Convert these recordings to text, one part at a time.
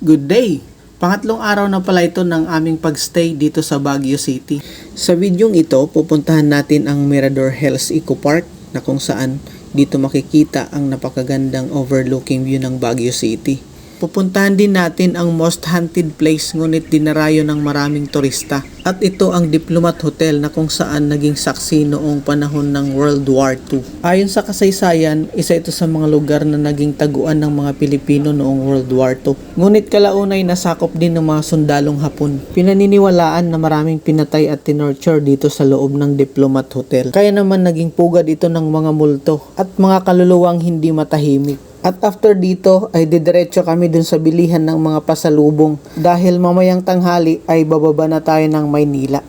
Good day! Pangatlong araw na pala ito ng aming pagstay dito sa Baguio City. Sa videong ito, pupuntahan natin ang Mirador Hills Eco Park na kung saan dito makikita ang napakagandang overlooking view ng Baguio City. Pupuntahan din natin ang most haunted place ngunit dinarayo ng maraming turista. At ito ang Diplomat Hotel na kung saan naging saksi noong panahon ng World War II. Ayon sa kasaysayan, isa ito sa mga lugar na naging taguan ng mga Pilipino noong World War II. Ngunit kalaunay nasakop din ng mga sundalong Hapon. Pinaniniwalaan na maraming pinatay at tinorture dito sa loob ng Diplomat Hotel. Kaya naman naging pugad ito ng mga multo at mga kaluluwang hindi matahimik. At after dito ay didiretso kami dun sa bilihan ng mga pasalubong dahil mamayang tanghali ay bababa na tayo ng Maynila.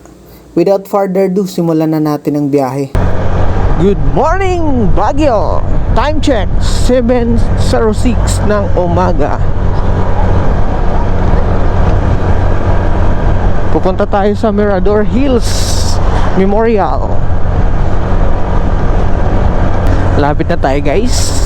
Without further ado, simulan na natin ang biyahe. Good morning, Baguio! Time check, 7.06 ng umaga. Pupunta tayo sa Mirador Hills Memorial. Lapit na tayo guys.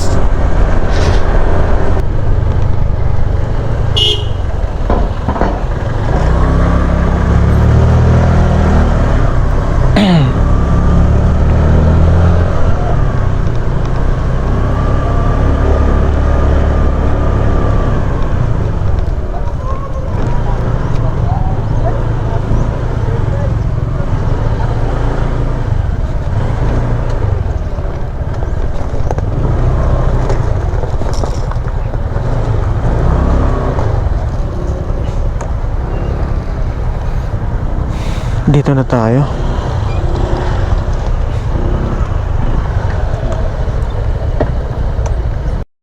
Dito na tayo.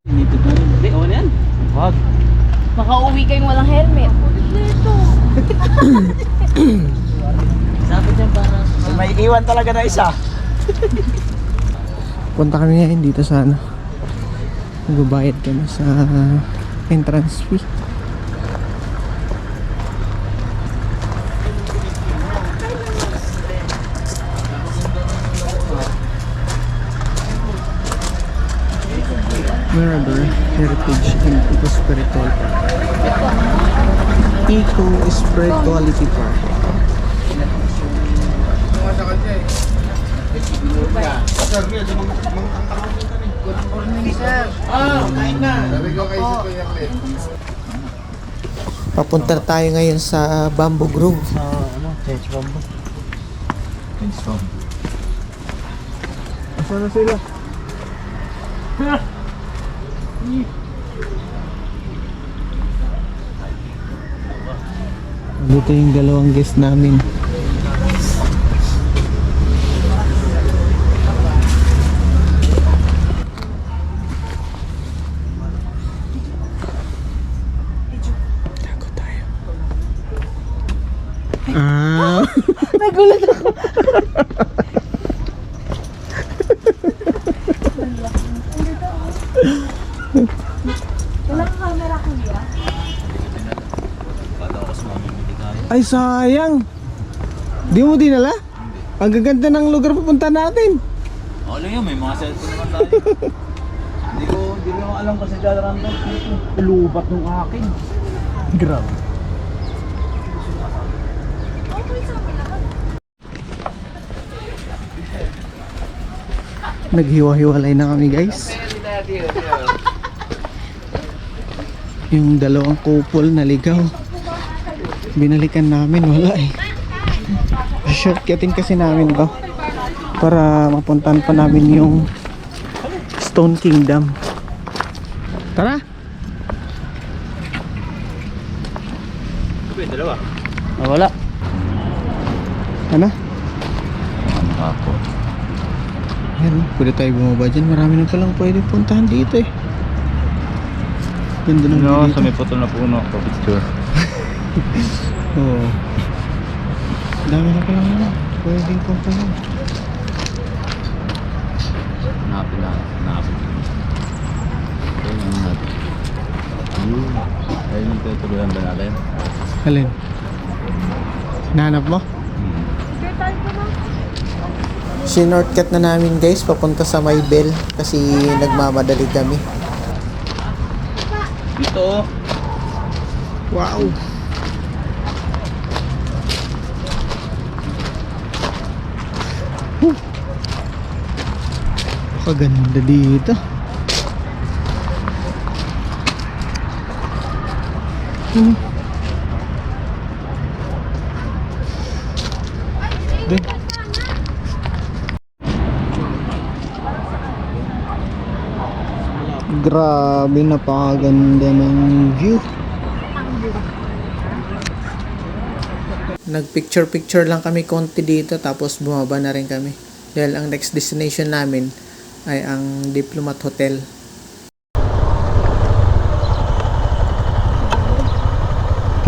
Dito. Wag. Makauwi kayong walang helmet. Sabi dyan para... May iwan talaga na isa. Punta kami ngayon dito sa ano. Magbabayad kami sa entrance fee. Mirador Heritage and Eco Spiritual Park. Eco Spirituality Park. Papunta tayo ngayon sa Bamboo Grove. Sa ano, Change Bamboo. Saan na sila? Dito yung dalawang guest namin. Tago tayo. Ah. Nagulat ako. Walang camera kuya. Ay sayang. Di mo dinala? Ang gaganda ng lugar pupunta natin. Ano yun, may mga cellphone naman tayo. Hindi ko, hindi ko alam kasi dadaran doon. Lubat ng akin. Grabe. Naghiwa-hiwalay na kami guys. Yung dalawang couple naligaw. Binalikan namin wala eh. Shortcutting kasi namin to para mapuntahan pa namin yung Stone Kingdom. Tara! Dalawa. Ah, wala. Ano? Ano ako? Ayan, oh, pwede tayo bumaba dyan. Marami na palang pwede puntahan dito eh. Ganda ng view Ano, dito. sa may putol na puno, pa-picture. Oo. Dami na palang ano. Pwedeng puntahan. Hanapin na, hanapin. Ayun ang natin. Ayun. Ayun yung tutuloyan ba natin? Alin? Nahanap mo? Hmm. Sinortcut na namin guys papunta sa Maybell kasi nagmamadali kami. Dito. Wow. Huh. Kaganda dito. Hmm. Grabe, napakaganda ng view. Nag-picture-picture lang kami konti dito tapos bumaba na rin kami. Dahil ang next destination namin ay ang Diplomat Hotel.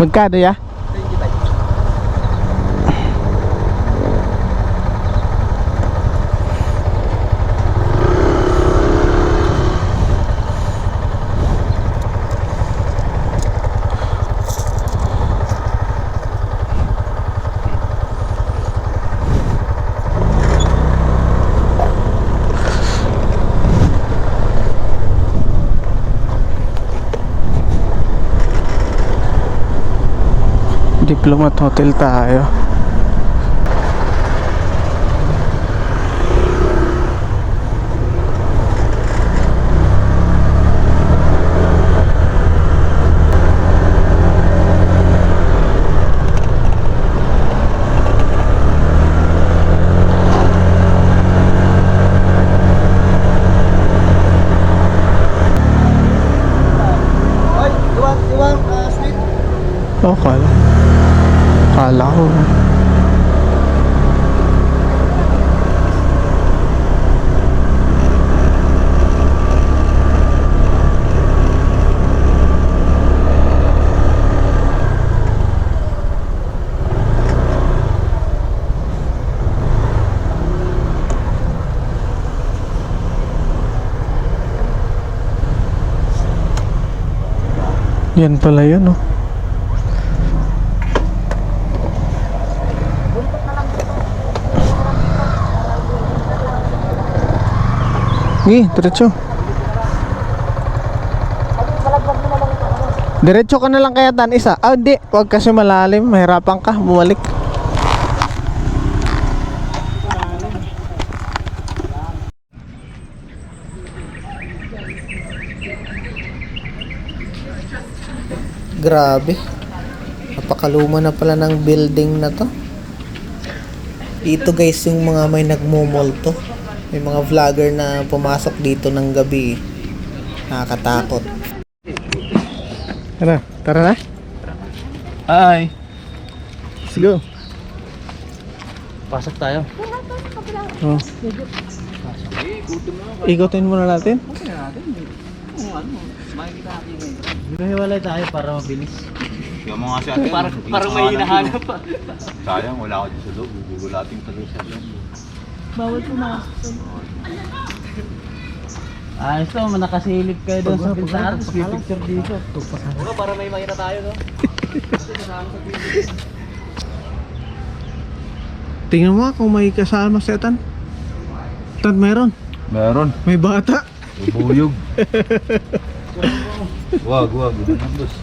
Magkano ya? Diplomat Hotel tayo. Oy, iwan, iwan, uh, sweet. Oh, kala. Kala ko. Yan pala yun, oh. Gi, diretso. Diretso ka na lang kaya tan isa. Ah, hindi. Huwag kasi malalim. Mahirapan ka. Bumalik. Grabe. Napakaluma na pala ng building na to. Dito guys yung mga may nagmumulto. May mga vlogger na pumasok dito ng gabi. Nakakatakot. Tara, tara na. Hi! Let's go. Pasok tayo. Oh. Ikutin muna natin. Hiwalay tayo para mabilis. Yung mga si ate. Parang, parang may hinahanap pa. Sayang, wala ako dito sa loob. Gugulating tuloy sa loob. Bawal pumasok. Ayos to, nakasilip kayo doon sa pintaran. Picture dito. Oo, para may makita tayo, no? Tingnan mo kung may kasama si Tan. Tan, meron. Meron. May bata. Bubuyog. wag, wag. Boss.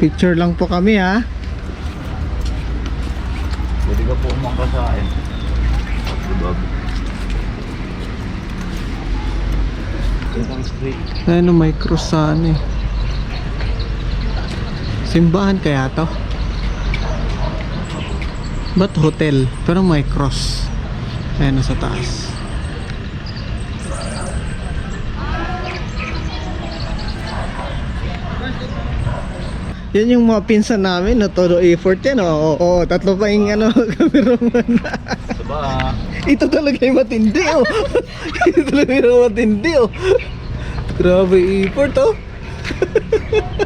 Picture lang po kami ha. Pwede ka po umangka sa akin. Ano may cross sa ano eh. Simbahan kaya to? Ba't hotel? Pero may cross. Ayan sa taas. Yan yung mga pinsan namin na todo effort yan. Oo, oo, tatlo pa yung ano, cameraman. Diba? Ito talaga yung matindi oh. Ito talaga yung matindi oh. Grabe effort oh.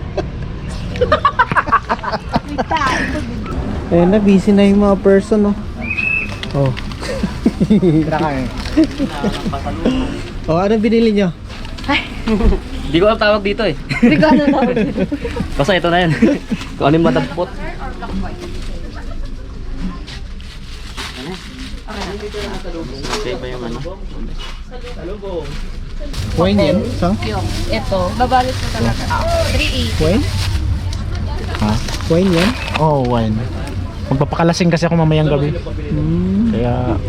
Ayan na, busy na yung mga person oh. Oh. oh, ano binili nyo? Hindi ko alam tawag dito eh. Hindi ko ano tawag dito. Basta ito na yan. Kung ano yung madampot. Okay ba yung ano? Wine yan? Sa? Yung, ito, babalit ko talaga. 380. Wine? Ha? Wine yan? Oo, oh, wine. Magpapakalasing kasi ako mamayang gabi. Hmm. Kaya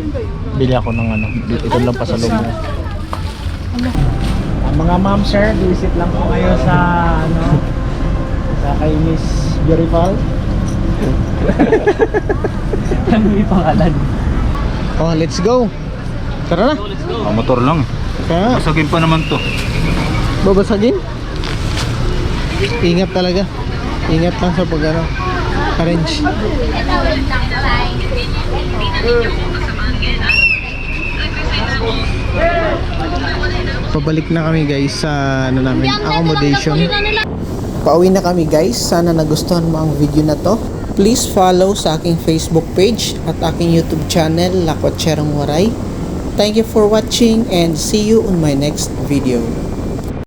bili ako ng ano, ito lang pa sa loob. niya. Ah, mga ma'am sir, visit lang po kayo sa ano sa kay Miss Beautiful. Ano yung pangalan? Oh, let's go. Tara na. Ah, motor lang. Kaya, Pasagin pa naman to. babasagin. Ingat talaga. Ingat lang sa pag ano, arrange. Pabalik na kami guys sa ano namin, accommodation. Pauwi na kami guys. Sana nagustuhan mo ang video na to. Please follow sa aking Facebook page at aking YouTube channel, Lakwatserong Waray. Thank you for watching and see you on my next video.